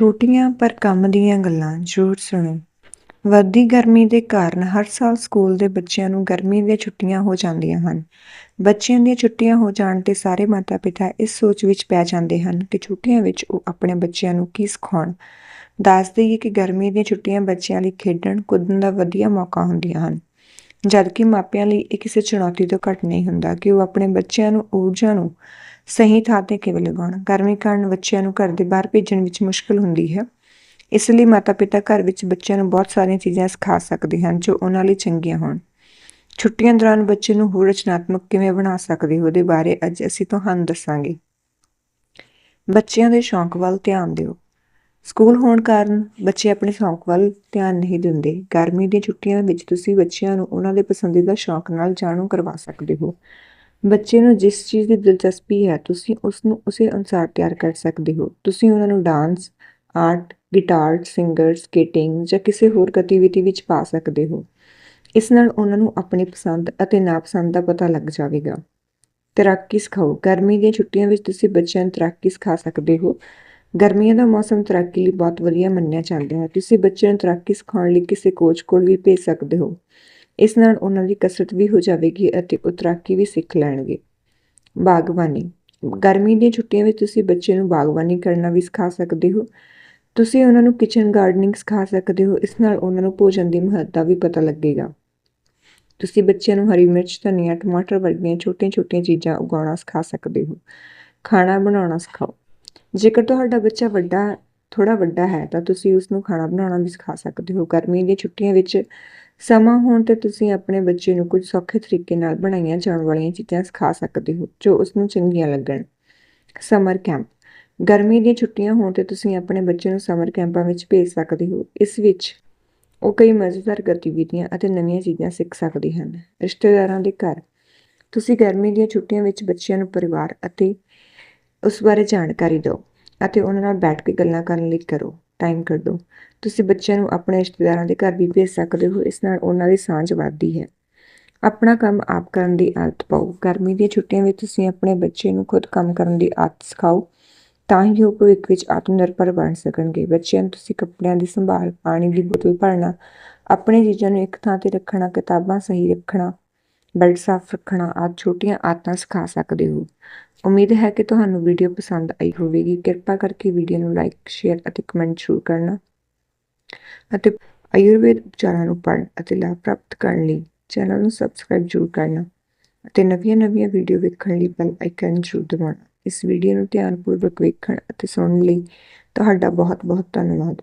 ਛੋਟੀਆਂ ਪਰ ਕੰਮ ਦੀਆਂ ਗੱਲਾਂ ਜ਼ਰੂਰ ਸੁਣੋ। ਵੱਧਦੀ ਗਰਮੀ ਦੇ ਕਾਰਨ ਹਰ ਸਾਲ ਸਕੂਲ ਦੇ ਬੱਚਿਆਂ ਨੂੰ ਗਰਮੀ ਦੀਆਂ ਛੁੱਟੀਆਂ ਹੋ ਜਾਂਦੀਆਂ ਹਨ। ਬੱਚਿਆਂ ਦੀਆਂ ਛੁੱਟੀਆਂ ਹੋ ਜਾਣ ਤੇ ਸਾਰੇ ਮਾਤਾ-ਪਿਤਾ ਇਸ ਸੋਚ ਵਿੱਚ ਪੈ ਜਾਂਦੇ ਹਨ ਕਿ ਛੁੱਟੀਆਂ ਵਿੱਚ ਉਹ ਆਪਣੇ ਬੱਚਿਆਂ ਨੂੰ ਕੀ ਸਿਖਾਉਣ। ਦੱਸ ਦਈਏ ਕਿ ਗਰਮੀ ਦੀਆਂ ਛੁੱਟੀਆਂ ਬੱਚਿਆਂ ਲਈ ਖੇਡਣ, ਕੁੱਦਣ ਦਾ ਵਧੀਆ ਮੌਕਾ ਹੁੰਦੀਆਂ ਹਨ। ਜਦਕਿ ਮਾਪਿਆਂ ਲਈ ਇਹ ਕਿਸੇ ਚੁਣੌਤੀ ਤੋਂ ਘੱਟ ਨਹੀਂ ਹੁੰਦਾ ਕਿ ਉਹ ਆਪਣੇ ਬੱਚਿਆਂ ਨੂੰ, ਊਰਜਾ ਨੂੰ ਸਹੀ ਥਾਂ ਤੇ ਕਿਵੇਂ ਲਗਾਉਣ। ਗਰਮੀ ਕਾਰਨ ਬੱਚਿਆਂ ਨੂੰ ਘਰ ਦੇ ਬਾਹਰ ਭੇਜਣ ਵਿੱਚ ਮੁਸ਼ਕਲ ਹੁੰਦੀ ਹੈ। ਇਸ ਲਈ ਮਾਤਾ-ਪਿਤਾ ਘਰ ਵਿੱਚ ਬੱਚਿਆਂ ਨੂੰ ਬਹੁਤ ਸਾਰੀਆਂ ਚੀਜ਼ਾਂ ਸਿਖਾ ਸਕਦੇ ਹਨ ਜੋ ਉਹਨਾਂ ਲਈ ਚੰਗੀਆਂ ਹੋਣ। ਛੁੱਟੀਆਂ ਦੌਰਾਨ ਬੱਚੇ ਨੂੰ ਹੋਰ ਰਚਨਾਤਮਕ ਕਿਵੇਂ ਬਣਾ ਸਕਦੇ ਹੋ ਉਹਦੇ ਬਾਰੇ ਅੱਜ ਅਸੀਂ ਤੁਹਾਨੂੰ ਦੱਸਾਂਗੇ। ਬੱਚਿਆਂ ਦੇ ਸ਼ੌਂਕ ਵੱਲ ਧਿਆਨ ਦਿਓ। ਸਕੂਲ ਹੋਣ ਕਾਰਨ ਬੱਚੇ ਆਪਣੇ ਸ਼ੌਂਕ ਵੱਲ ਧਿਆਨ ਨਹੀਂ ਦਿੰਦੇ। ਗਰਮੀ ਦੀਆਂ ਛੁੱਟੀਆਂ ਵਿੱਚ ਤੁਸੀਂ ਬੱਚਿਆਂ ਨੂੰ ਉਹਨਾਂ ਦੇ ਪਸੰਦੀਦਾ ਸ਼ੌਂਕ ਨਾਲ ਜਾਣੂ ਕਰਵਾ ਸਕਦੇ ਹੋ। ਬੱਚੇ ਨੂੰ ਜਿਸ ਚੀਜ਼ ਦੀ ਦਿਲਚਸਪੀ ਹੈ, ਤੁਸੀਂ ਉਸ ਨੂੰ ਉਸੇ ਅਨੁਸਾਰ ਤਿਆਰ ਕਰ ਸਕਦੇ ਹੋ। ਤੁਸੀਂ ਉਹਨਾਂ ਨੂੰ dance, art, guitar, singer, skating ਜਾਂ ਕਿਸੇ ਹੋਰ ਗਤੀਵਿਧੀ ਵਿੱਚ ਪਾ ਸਕਦੇ ਹੋ। ਇਸ ਨਾਲ ਉਹਨਾਂ ਨੂੰ ਆਪਣੀ ਪਸੰਦ ਅਤੇ ਨਾਪਸੰਦ ਦਾ ਪਤਾ ਲੱਗ ਜਾਵੇਗਾ। ਤੈਰਾਕੀ ਸਿਖਾਓ। ਗਰਮੀ ਦੀਆਂ ਛੁੱਟੀਆਂ ਵਿੱਚ ਤੁਸੀਂ ਬੱਚਿਆਂ ਨੂੰ ਤੈਰਾਕੀ ਸਿਖਾ ਸਕਦੇ ਹੋ। ਗਰਮੀਆਂ ਦਾ ਮੌਸਮ ਤੈਰਾਕੀ ਲਈ ਬਹੁਤ ਵਧੀਆ ਮੰਨਿਆ ਜਾਂਦਾ ਹੈ। ਤੁਸੀਂ ਬੱਚਿਆਂ ਨੂੰ ਤੈਰਾਕੀ ਸਿਖਾਉਣ ਲਈ ਕਿਸੇ ਕੋਚ ਕੋਲ ਵੀ ਭੇਜ ਸਕਦੇ ਹੋ। ਇਸ ਨਾਲ ਉਹਨਾਂ ਦੀ ਕਸਰਤ ਵੀ ਹੋ ਜਾਵੇਗੀ ਅਤੇ ਉਹ ਤੈਰਾਕੀ ਵੀ ਸਿੱਖ ਲੈਣਗੇ। ਬਾਗਬਾਨੀ। ਗਰਮੀ ਦੀਆਂ ਛੁੱਟੀਆਂ ਵਿੱਚ ਤੁਸੀਂ ਬੱਚੇ ਨੂੰ ਬਾਗਬਾਨੀ ਕਰਨਾ ਵੀ ਸਿਖਾ ਸਕਦੇ ਹੋ। ਤੁਸੀਂ ਉਹਨਾਂ ਨੂੰ ਕਿਚਨ ਗਾਰਡਨਿੰਗ ਸਿਖਾ ਸਕਦੇ ਹੋ। ਇਸ ਨਾਲ ਉਹਨਾਂ ਨੂੰ ਭੋਜਨ ਦੀ ਮਹੱਤਤਾ ਵੀ ਪਤਾ ਲੱਗੇਗਾ। ਤੁਸੀਂ ਬੱਚਿਆਂ ਨੂੰ ਹਰੀ ਮਿਰਚ, ਧਨੀਆ, ਟਮਾਟਰ ਵਰਗੀਆਂ ਛੋਟੀਆਂ-ਛੋਟੀਆਂ ਚੀਜ਼ਾਂ ਉਗਾਉਣਾ ਸਿਖਾ ਸਕਦੇ ਹੋ। ਖਾਣਾ ਬਣਾਉਣਾ ਸਿਖਾਓ। ਜੇਕਰ ਤੁਹਾਡਾ ਬੱਚਾ ਵੱਡਾ ਥੋੜਾ ਵੱਡਾ ਹੈ, ਤਾਂ ਤੁਸੀਂ ਉਸ ਨੂੰ ਖਾਣਾ ਬਣਾਉਣਾ ਵੀ ਸਿਖਾ ਸਕਦੇ ਹੋ। ਗਰਮੀ ਦੀਆਂ ਛੁੱਟੀਆਂ ਵਿੱਚ ਸਮਾਂ ਹੋਣ ਤੇ ਤੁਸੀਂ ਆਪਣੇ ਬੱਚੇ ਨੂੰ ਕੁਝ ਸੌਖੇ ਤਰੀਕੇ ਨਾਲ ਬਣਾਈਆਂ ਜਾਣ ਵਾਲੀਆਂ ਚੀਜ਼ਾਂ ਸਿਖਾ ਸਕਦੇ ਹੋ, ਜੋ ਉਸ ਨੂੰ ਚੰਗੀਆਂ ਲੱਗਣ। Summer camp. ਗਰਮੀ ਦੀਆਂ ਛੁੱਟੀਆਂ ਹੋਣ ਤੇ ਤੁਸੀਂ ਆਪਣੇ ਬੱਚੇ ਨੂੰ ਸਮਰ ਕੈਂਪਾਂ ਵਿੱਚ ਭੇਜ ਸਕਦੇ ਹੋ। ਇਸ ਵਿੱਚ ਉਹ ਕਈ ਮਜ਼ੇਦਾਰ ਗਤੀਵਿਧੀਆਂ ਅਤੇ ਨਵੀਆਂ ਚੀਜ਼ਾਂ ਸਿੱਖ ਸਕਦੇ ਹਨ। ਰਿਸ਼ਤੇਦਾਰਾਂ ਦੇ ਘਰ। ਤੁਸੀਂ ਗਰਮੀ ਦੀਆਂ ਛੁੱਟੀਆਂ ਵਿੱਚ ਬੱਚਿਆਂ ਨੂੰ ਪਰਿਵਾਰ ਅਤੇ ਉਸ ਬਾਰੇ ਜਾਣਕਾਰੀ ਦਿਓ ਅਤੇ ਉਹਨਾਂ ਨਾਲ ਬੈਠ ਕੇ ਗੱਲਾਂ ਕਰਨ ਲਈ ਕਰੋ। ਟਾਈਮ ਕੱਢੋ। ਤੁਸੀਂ ਬੱਚਿਆਂ ਨੂੰ ਆਪਣੇ ਰਿਸ਼ਤੇਦਾਰਾਂ ਦੇ ਘਰ ਵੀ ਭੇਜ ਸਕਦੇ ਹੋ, ਇਸ ਨਾਲ ਉਹਨਾਂ ਦੀ ਸਾਂਝ ਵੱਧਦੀ ਹੈ। ਆਪਣਾ ਕੰਮ ਆਪ ਕਰਨ ਦੀ ਆਦਤ ਪਾਓ। ਗਰਮੀ ਦੀਆਂ ਛੁੱਟੀਆਂ ਵਿੱਚ ਤੁਸੀਂ ਆਪਣੇ ਬੱਚੇ ਨੂੰ ਖੁਦ ਕੰਮ ਕਰਨ ਦੀ ਆਦਤ ਸਿਖਾਓ ਤਾਂ ਹੀ ਉਹ ਭਵਿੱਖ ਵਿੱਚ ਆਤਮ ਨਿਰਭਰ ਬਣ ਸਕਣਗੇ। ਬੱਚਿਆਂ ਨੂੰ ਤੁਸੀਂ ਕੱਪੜਿਆਂ ਦੀ ਸੰਭਾਲ, ਪਾਣੀ ਦੀ ਬੋਤਲ, ਭਰਨਾ, ਆਪਣੇ ਚੀਜ਼ਾਂ ਨੂੰ ਇੱਕ ਥਾਂ ਤੇ ਰੱਖਣਾ, ਕਿਤਾਬਾਂ ਸਹੀ ਰੱਖਣਾ ਬੈੱਡ ਸਾਫ਼ ਰੱਖਣਾ ਆਦਿ ਛੋਟੀਆਂ ਆਦਤਾਂ ਸਿਖਾ ਸਕਦੇ ਹੋ। ਉਮੀਦ ਹੈ ਕਿ ਤੁਹਾਨੂੰ ਵੀਡੀਓ ਪਸੰਦ ਆਈ ਹੋਵੇਗੀ। ਕਿਰਪਾ ਕਰਕੇ ਵੀਡੀਓ ਨੂੰ ਲਾਈਕ, ਸ਼ੇਅਰ ਅਤੇ ਕਮੈਂਟ ਜ਼ਰੂਰ ਕਰਨਾ ਅਤੇ ਆਯੁਰਵੇਦ ਉਪਚਾਰਾਂ ਨੂੰ ਪੜ੍ਹਨ ਅਤੇ ਲਾਭ ਪ੍ਰਾਪਤ ਕਰਨ ਲਈ ਚੈਨਲ ਨੂੰ ਸਬਸਕ੍ਰਾਈਬ ਜ਼ਰੂਰ ਕਰਨਾ ਅਤੇ ਨਵੀਆਂ-ਨਵੀਆਂ ਵੀਡੀਓ ਵੇਖਣ ਲਈ ਬੈਲ ਆਈਕਨ ਜ਼ਰੂਰ ਦਬਾਉਣਾ। ਇਸ ਵੀਡੀਓ ਨੂੰ ਧਿਆਨਪੂਰਵਕ ਵੇਖਣ ਅਤੇ ਸੁਣਨ ਲਈ ਤੁਹਾਡਾ ਬਹੁਤ-ਬਹੁਤ ਧੰਨਵਾਦ।